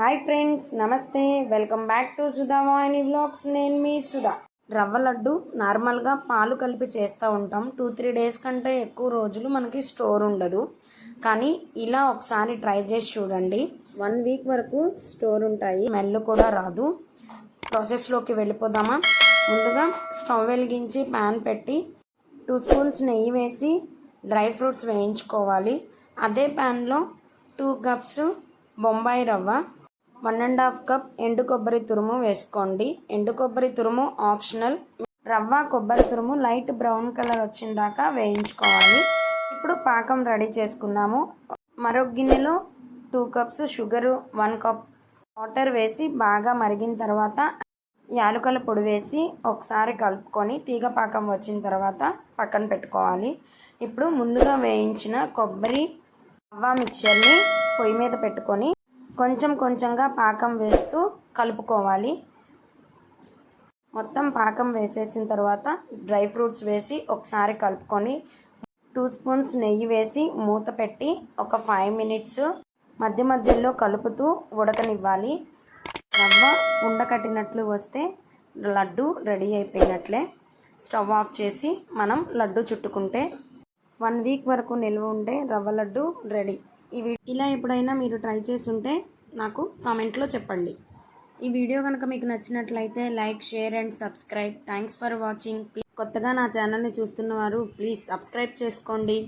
Hi friends నమస్తే. Welcome back to Sudha Vahini blogs నేను మీ సుధా. రవ్వ లడ్డు నార్మల్గా పాలు కలిపి చేస్తూ ఉంటాం. టూ త్రీ డేస్ కంటే ఎక్కువ రోజులు మనకి స్టోర్ ఉండదు. కానీ ఇలా ఒకసారి ట్రై చేసి చూడండి. వన్ వీక్ వరకు స్టోర్ ఉంటాయి. స్మెల్ కూడా రాదు. ప్రాసెస్లోకి వెళ్ళిపోదామా? ముందుగా స్టవ్ వెలిగించి ప్యాన్ పెట్టి టూ స్పూన్స్ నెయ్యి వేసి డ్రై ఫ్రూట్స్ వేయించుకోవాలి. అదే ప్యాన్లో టూ కప్స్ బొంబాయి రవ్వ వన్ అండ్ హాఫ్ కప్ ఎండు కొబ్బరి తురుము వేసుకోండి. ఎండు కొబ్బరి తురుము ఆప్షనల్. రవ్వ కొబ్బరి తురుము లైట్ బ్రౌన్ కలర్ వచ్చిన దాకా వేయించుకోవాలి. ఇప్పుడు పాకం రెడీ చేసుకున్నాము మరో గిన్నెలో two cups sugar one cup water వేసి బాగా మరిగిన తర్వాత యాలకుల పొడి వేసి ఒకసారి కలుపుకొని తీగ పాకం వచ్చిన తర్వాత పక్కన పెట్టుకోవాలి. ఇప్పుడు ముందుగా వేయించిన కొబ్బరి రవ్వ మిక్చర్ని పొయ్యి మీద పెట్టుకొని కొంచెం కొంచెంగా పాకం వేస్తూ కలుపుకోవాలి. మొత్తం పాకం వేసేసిన తర్వాత డ్రై ఫ్రూట్స్ వేసి ఒకసారి కలుపుకొని టూ స్పూన్స్ నెయ్యి వేసి మూత పెట్టి ఒక ఫైవ్ మినిట్స్ మధ్య మధ్యలో కలుపుతూ ఉడకనివ్వాలి. రవ్వ ఉండకట్టినట్లు వస్తే లడ్డు రెడీ అయిపోయినట్లే. స్టవ్ ఆఫ్ చేసి మనం లడ్డు చుట్టుకుంటే వన్ వీక్ వరకు నిల్వ ఉండే రవ్వ లడ్డు రెడీ. ఇవి ఇలా ఎప్పుడైనా మీరు ట్రై చేసి ఉంటే నాకు కామెంట్లో చెప్పండి. ఈ వీడియో కనుక మీకు నచ్చినట్లయితే like share and subscribe. Thanks for watching. కొత్తగా నా ఛానల్ని చూస్తున్నవారు ప్లీజ్ సబ్స్క్రైబ్ చేసుకోండి.